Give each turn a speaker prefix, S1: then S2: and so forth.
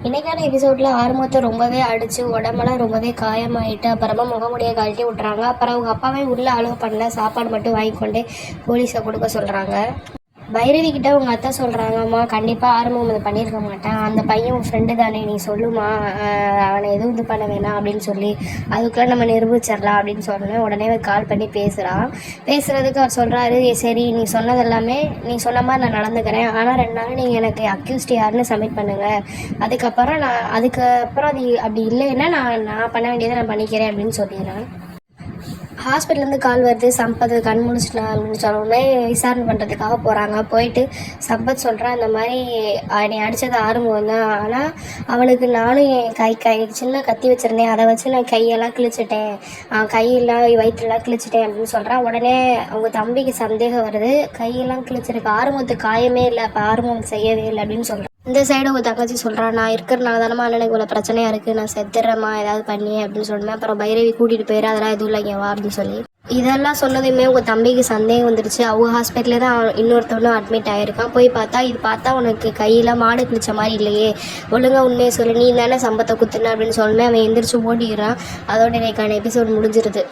S1: இன்னைக்கான எபிசோடில் ஆர்மத்தை ரொம்பவே அடித்து உடம்பெல்லாம் ரொம்பவே காயமாயிட்டு அப்புறமா முகமுடியை கழட்டி விட்றாங்க அப்புறம் அவங்க அப்பாவே உள்ளே அலோவ் பண்ணல. சாப்பாடு மட்டும் வாங்கி கொண்டு போலீஸை கொடுக்க சொல்கிறாங்க பைரவி கிட்ட உங்கள் அத்தை சொல்கிறாங்கம்மா கண்டிப்பாக ஆரம்பம் இது பண்ணியிருக்க மாட்டான். அந்த பையன் உன் ஃப்ரெண்டு தானே நீ சொல்லுமா? அவனை எதுவும் இது பண்ண வேணாம் அப்படின்னு சொல்லி அதுக்குள்ளே நம்ம நிரூபிச்சிடலாம் அப்படின்னு சொன்னேன் உடனே அவர் கால் பண்ணி பேசுகிறான் பேசுகிறதுக்கு அவர் சொல்கிறாரு சரி நீ சொன்னது எல்லாமே நீ சொன்ன மாதிரி நான் நடந்துக்கிறேன். ஆனால் ரெண்டு நாள் நீங்கள் எனக்கு அக்யூஸ்ட் யாருன்னு சப்மிட் பண்ணுங்கள் அதுக்கப்புறம் நான் அதுக்கப்புறம் அது அப்படி இல்லைன்னா நான் நான் பண்ண வேண்டியதை நான் பண்ணிக்கிறேன் அப்படின்னு சொல்லிடுறேன். ஹாஸ்பிட்டல்லேருந்து கால் வருது. சம்பத் கண் முழிச்சிட்டான் அப்படின்னு சொன்னோடனே விசாரணை பண்ணுறதுக்காக போகிறாங்க போயிட்டு சம்பத் சொல்கிறான் இந்த மாதிரி என்னை அடித்தது ஆறுமுகம் தான். ஆனால் அவனுக்கு நானும் என் கை கை சின்ன கத்தி வச்சுருந்தேன். அதை வச்சு நான் கையெல்லாம் கிழிச்சிட்டேன். கையெல்லாம் வயிற்றுலாம் கிழிச்சிட்டேன் அப்படின்னு சொல்கிறான் உடனே அவங்க தம்பிக்கு சந்தேகம் வருது. கையெல்லாம் கிழிச்சிருக்கு. ஆறுமுகத்துக்கு காயமே இல்லை. அப்போ ஆறுமுகம் செய்யவே இல்லை அப்படின்னு சொல்கிறான் இந்த சைடு உங்கள் தங்கச்சி சொல்கிறா நான் இருக்கிறனால தானம்மா அண்ணனுக்கு இவ்வளோ பிரச்சனையாக இருக்குது நான் செத்துடுறேம்மா ஏதாவது பண்ணி அப்படின்னு சொன்னேன். அப்புறம் பைரவி கூட்டிகிட்டு போயிரு அதெல்லாம் எதுவும் இல்லைங்க வா அப்படின்னு சொல்லி. இதெல்லாம் சொன்னதுமே உங்கள் தம்பிக்கு சந்தேகம் வந்துருச்சு. அவங்க ஹாஸ்பிட்டலே தான் இன்னொருத்தவனும் அட்மிட் ஆகிருக்கான் போய் பார்த்தா இது பார்த்தா உனக்கு கையில் மாடு கிழிச்ச மாதிரி இல்லையே. ஒழுங்கா உண்மையை சொல்லு. நீ தானே சம்பத்தை குத்துன அப்படின்னு சொன்னேன் அவன் எந்திரிச்சு ஓடிக்கிறான் அதோட இன்னைக்கான எபிசோட் முடிஞ்சிருது.